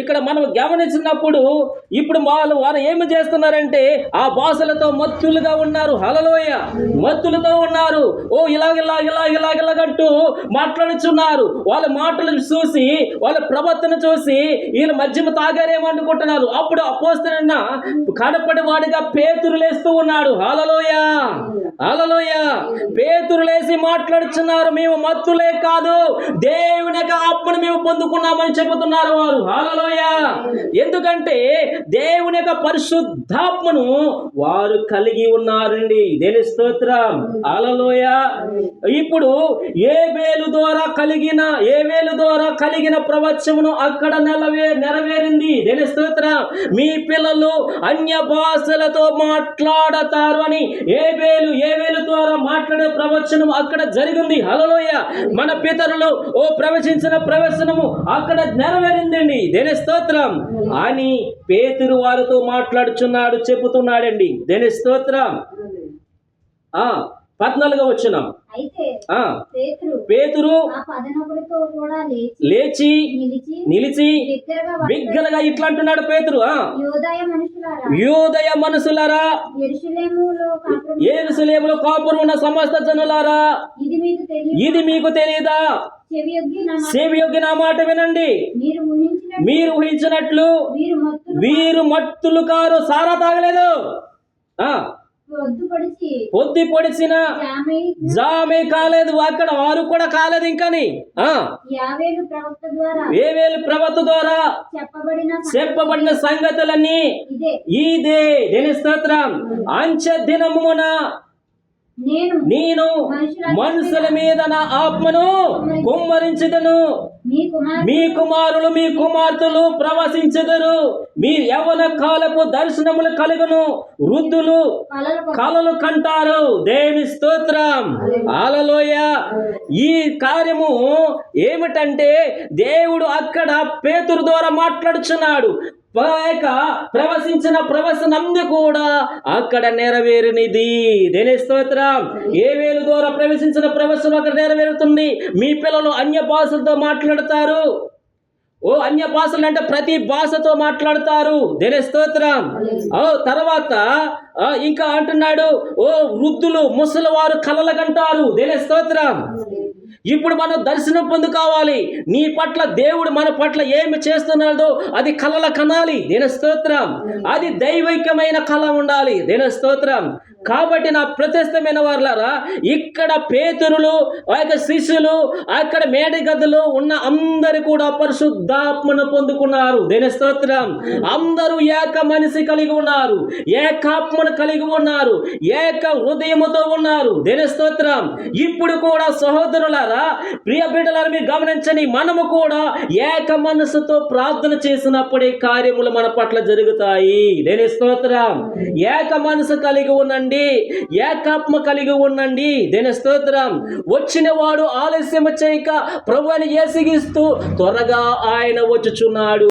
ఇక్కడ మనం గమనించినప్పుడు ఇప్పుడు వాళ్ళు వారు ఏమి చేస్తున్నారంటే ఆ భాషలతో మత్తులుగా ఉన్నారు. హలలోయ మత్తులతో ఉన్నారు. ఓ ఇలాగ ఇలాగ ఇలాగ ఇలాగ ఇలాగంటూ మాట్లాడుచున్నారు. వాళ్ళ మాటలను చూసి వాళ్ళ ప్రవర్తన చూసి వీళ్ళ మద్యము తాగారేమో అనుకుంటున్నారు. అప్పుడు అపోస్తున్న కడపటి వాడిగా పేతురు లేస్తూ ఉన్నాడు. హలలోయ హలలోయ పేతురు లేసి మాట్లాడుచున్నారు. మేము మత్తులే కాదు దేవుని యొక్క ఆత్మను మేము పొందుకున్నామని చెబుతున్నారు వారు. హలలోయ ఎందుకంటే దేవుని యొక్క పరిశుద్ధాత్మను వారు కలిగి ఉన్నారండి. దేని స్తోత్రం? అలలోయ ఇప్పుడు ఏ వేలు ద్వారా కలిగిన ఏ వేలు ద్వారా కలిగిన ప్రవచమును అక్కడ నెలవే నెరవేరింది. దేని స్తోత్రం? మీ పిల్లలు అన్య భాషలతో మాట్లాడతారు అని ఏ వేలు ఏ వేలు ద్వారా మాట్లాడే ప్రవచనం అక్కడ జరిగింది. హలలోయ మన పితరులు ఓ ప్రవచించిన ప్రవచనము అక్కడ నెరవేరిందండి. దేని స్తోత్రం? అని పేతురు వారితో మాట్లాడుచున్నాడు చెబుతున్నాడండి. దేని స్తోత్రం? ఆ పద్నాలుగో వచ్చినాం పేతురు లేచి లేచి నిలిచి బిగ్గరగా ఇట్లా అంటున్నాడు పేతురు. ఆ. యోదయ మనుషులారా? ఏరుసలేములో కాపురం ఉన్న సమస్త జనులారా? ఇది మీకు తెలియదు? చెవియొగ్గి నా మాట వినండి. మీరు ఊహించిన మీరు ఊహించినట్లు మీరు మత్తులు వీరు మత్తులు కారు సారా తాగలేదు. పొద్దు పొడిచిన జామై కాలేదు అక్కడ వారు కూడా కాలేదు ఇంకని. ఆ? యావేలు ప్రవక్త ద్వారా చెప్పబడిన సంగతి చెప్పబడిన సంగతులన్నీ ఇదే. ఇదే దేని స్తోత్రం అంచె దినమున నేను మనుషుల మీద నా ఆత్మను కుమ్మరించదను. మీ కుమార్ మీ కుమారులు మీ కుమార్తెలు ప్రవశించెదరు. మీ యవన కాలపు దర్శనములు కలుగును. వృద్ధులు కలలు కలలు కంటారు. దేవి స్తోత్రం. ఆలలోయ ఈ కార్యము ఏమిటంటే దేవుడు అక్కడ పేతురు ద్వారా మాట్లాడుచున్నాడు. యొక్క ప్రవశించిన ప్రవచనంది కూడా అక్కడ నెరవేరినిది. దేని స్తోత్రం? ఏ వేలు ద్వారా ప్రవేశించిన ప్రవసనం అక్కడ నెరవేరుతుంది? మీ పిల్లలు అన్య భాషలతో మాట్లాడతారు. ఓ అన్య భాషలు అంటే ప్రతి భాషతో మాట్లాడతారు. దేని స్తోత్రం? ఓ తర్వాత ఇంకా అంటున్నాడు ఓ వృద్ధులు ముసలివారు కలలకంటారు దేని స్తోత్రం? ఇప్పుడు మనం దర్శనం పొందుకోవాలి. నీ పట్ల దేవుడు మన పట్ల ఏమి చేస్తున్నాడో అది కలల కనాలి. దీని స్తోత్రం. అది దైవికమైన కళ ఉండాలి. దీని స్తోత్రం. కాబట్టి నా ప్రతిష్టమైన వారులారా ఇక్కడ పేతురులు ఆ యొక్క శిష్యులు అక్కడ మేడ గదులు ఉన్న అందరు కూడా పరిశుద్ధాత్మను పొందుకున్నారు. దేని స్తోత్రం. అందరూ ఏక మనిషి కలిగి ఉన్నారు. ఏకాత్మను కలిగి ఉన్నారు. ఏక హృదయముతో ఉన్నారు. దేని స్తోత్రం. ఇప్పుడు కూడా సహోదరులారా ప్రియ బిడ్డలారా మీరు గమనించని మనము కూడా ఏక మనసుతో ప్రార్థన చేసినప్పుడే కార్యములు మన పట్ల జరుగుతాయి. దేని స్తోత్రం? ఏక మనసు కలిగి ఉండండి ఏకాత్మ కలిగి ఉండండి. దేని స్తోత్రం? వచ్చిన వాడు ఆలస్యం చేయక ప్రభుని ఏసిగిస్తూ త్వరగా ఆయన వచ్చుచున్నాడు.